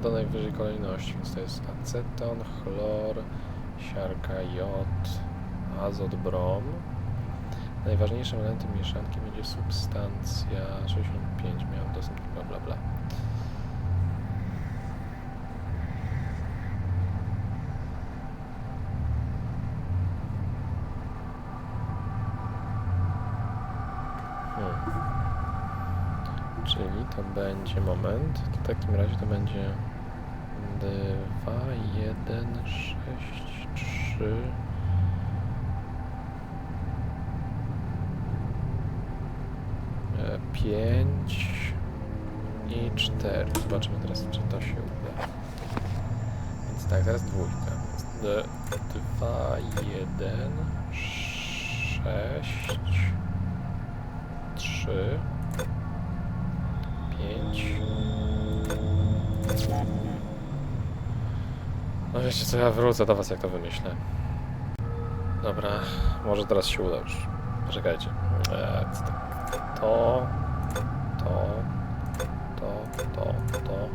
do najwyżej kolejności, więc to jest aceton, chlor, siarka, jod, azot, brom. Najważniejszym elementem mieszanki będzie substancja 65, miałem dostęp, bla bla bla. Hmm. Czyli to będzie moment. W takim razie to będzie 2, 1, 6, 3. e, 5 i 4. Zobaczymy teraz, czy to się uda. Więc tak, teraz dwójka. 2, 1, 6, 3, No wiecie co, ja wrócę do was jak to wymyślę. Dobra, może teraz się uda już. Poczekajcie. Eee. To, to, to, to, to.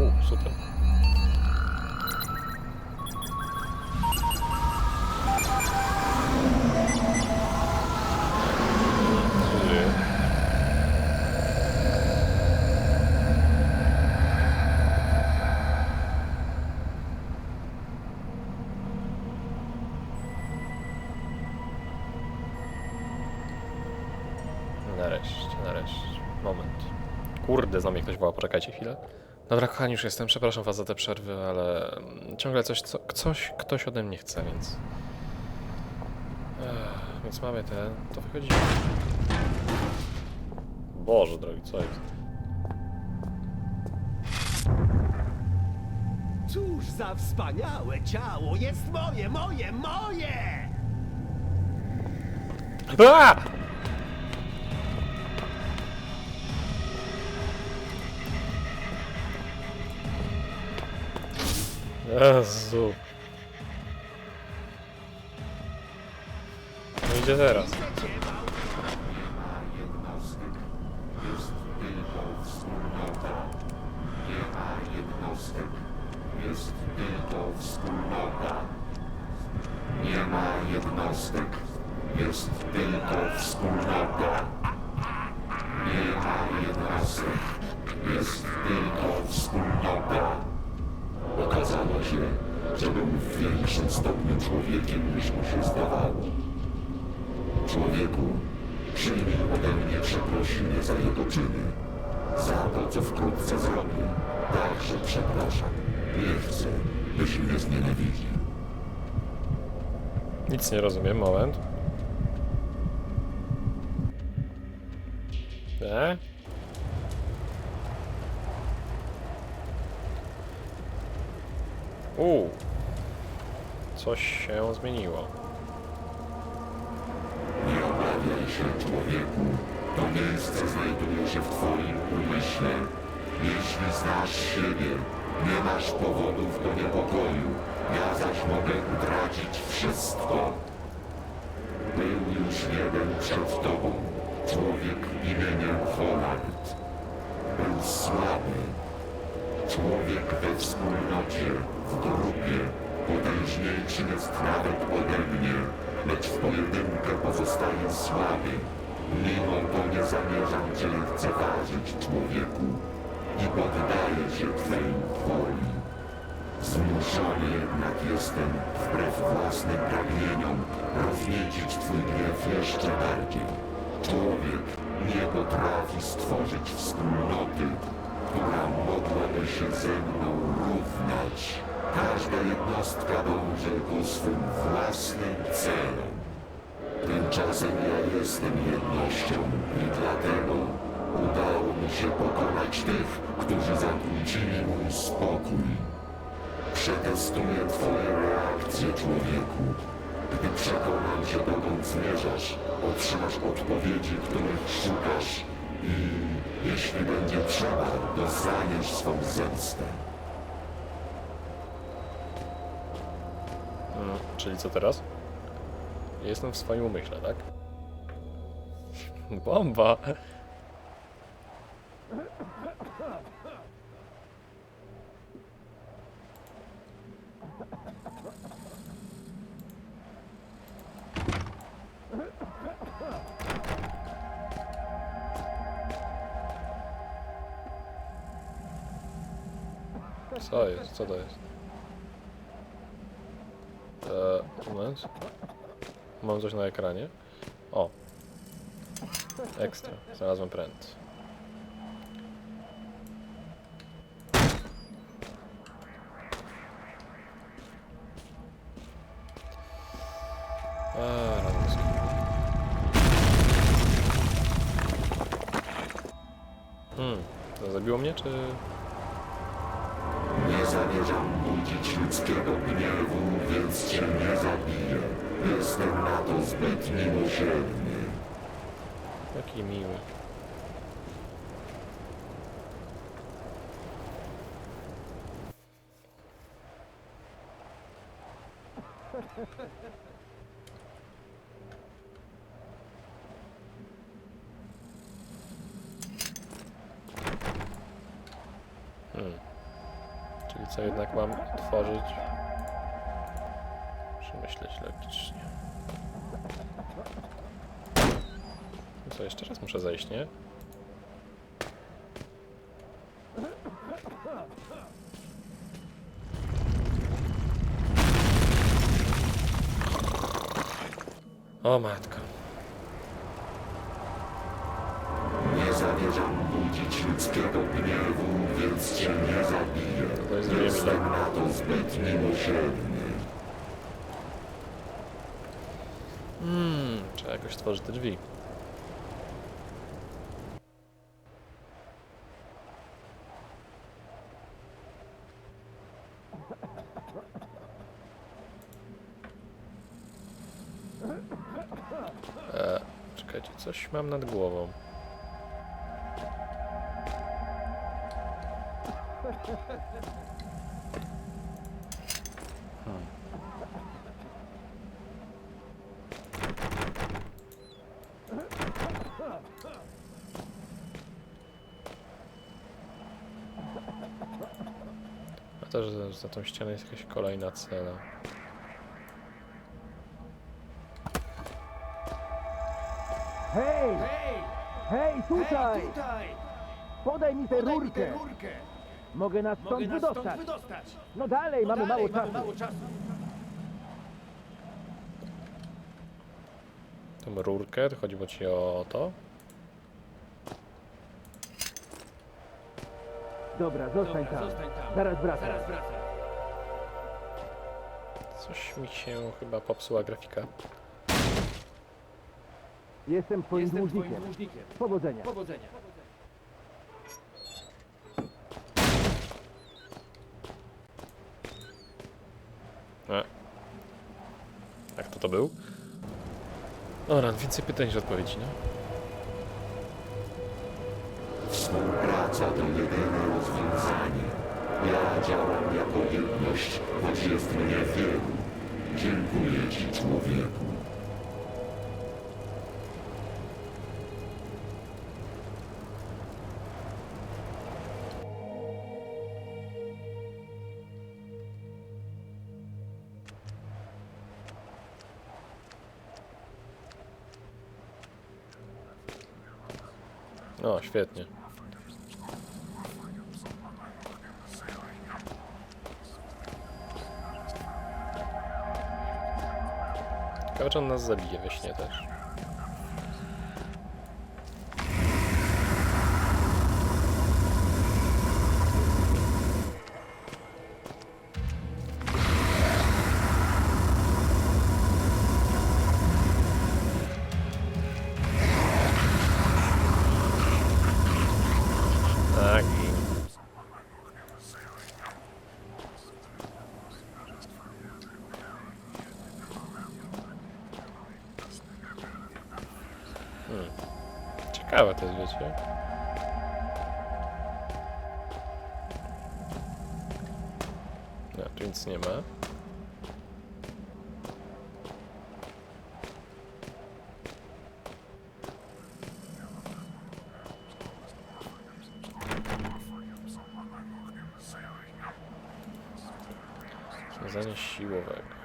U, super. Nareszcie, nareszcie. Moment. Kurde, znowu mnie ktoś woła, poczekajcie chwilę. Dobra, kochani, już jestem. Przepraszam was za te przerwy, ale mm, ciągle coś, co, coś ktoś ode mnie chce, więc... Ech, więc mamy ten... To wychodzi... Boże drogi, co jest? Cóż za wspaniałe ciało jest moje, moje, moje! A! Jezu. No idzie teraz. Nie ma jednostek, jest tylko wspólnota. Nie ma jednostek, jest tylko wspólnota. Okazało się, że był w większym stopniu człowiekiem niż mu się zdawało. Człowieku, przyjmij ode mnie przeprosiny za jego czyny, za to, co wkrótce zrobię. Także przepraszam. Nie chcę, byś mnie znienawidził. Nic nie rozumiem, moment. Nie? U. Coś się zmieniło. Nie obawiaj się, człowieku. To miejsce znajduje się w twoim umyśle. Jeśli znasz siebie, nie masz powodów do niepokoju. Ja zaś mogę utracić wszystko. Był już jeden przed tobą. Człowiek imieniem Honard. Był słaby. Człowiek we wspólnocie, potężniejszy jest nawet ode mnie, lecz w pojedynkę pozostaje słaby. Mimo to nie zamierzam cię lekceważyć, człowieku, i poddaję się twej woli. Zmuszony jednak jestem, wbrew własnym pragnieniom, rozniecić twój gniew jeszcze bardziej. Człowiek nie potrafi stworzyć wspólnoty, która mogłaby się ze mną równać. Każda jednostka dąży ku swym własnym celom. Tymczasem ja jestem jednością i dlatego udało mi się pokonać tych, którzy zakłócili mój spokój. Przetestuję twoje reakcje, człowieku. Gdy przekonam się, dokąd zmierzasz, otrzymasz odpowiedzi, których szukasz i jeśli będzie trzeba, dostaniesz swą zemstę. No, czyli co teraz? Jestem w swoim umyśle, tak? Bomba! Co jest? Co to jest? Moment. Mam coś na ekranie. O. Ekstra. Znalazłem pręt. Hmm. Zabiło mnie, czy... Zamierzam budzić ludzkiego gniewu, więc cię nie zabiję. Jestem na to zbyt miłosierny. Jaki miły. Hmm. Czyli co jednak mam tworzyć? Przemyśleć logicznie. No Co, jeszcze raz muszę zejść, nie? O matko. Zamierzam budzić ludzkiego gniewu, więc cię nie zabiję. Jestem na to zbyt miłosierny. Hmm, trzeba jakoś stworzyć te drzwi. E, czekajcie, coś mam nad głową. A to, że za tą ścianą jest jakaś kolejna cela. Hej! Hej! Hej, tutaj! Hej, tutaj! Podaj mi tę Podaj mi tę rurkę! rurkę! Mogę nas stąd Mogę nas stąd wydostać! wydostać! No dalej, No mamy dalej, mało mamy czasu! mało czasu! Tą rurkę, to chodziło ci o to? Dobra, zostań Dobra, tam. zostań tam. Zaraz wracam. Zaraz wracam. Coś mi się chyba popsuła grafika. Jestem twoim Jestem twoim dłużnikiem. dłużnikiem. Powodzenia. Powodzenia. E. Jak to to był? Dobra, więcej pytań niż odpowiedzi, no. Współpraca to jedyne rozwiązanie. Ja działam jako jedność, choć jest mnie wielu. Dziękuję ci, człowieku. O, świetnie. Ciekawe, czy on nas zabije we śnie też. Tak. Hmm. Ciekawe to jest, wiecie? No, tu nic nie ma. Rolex.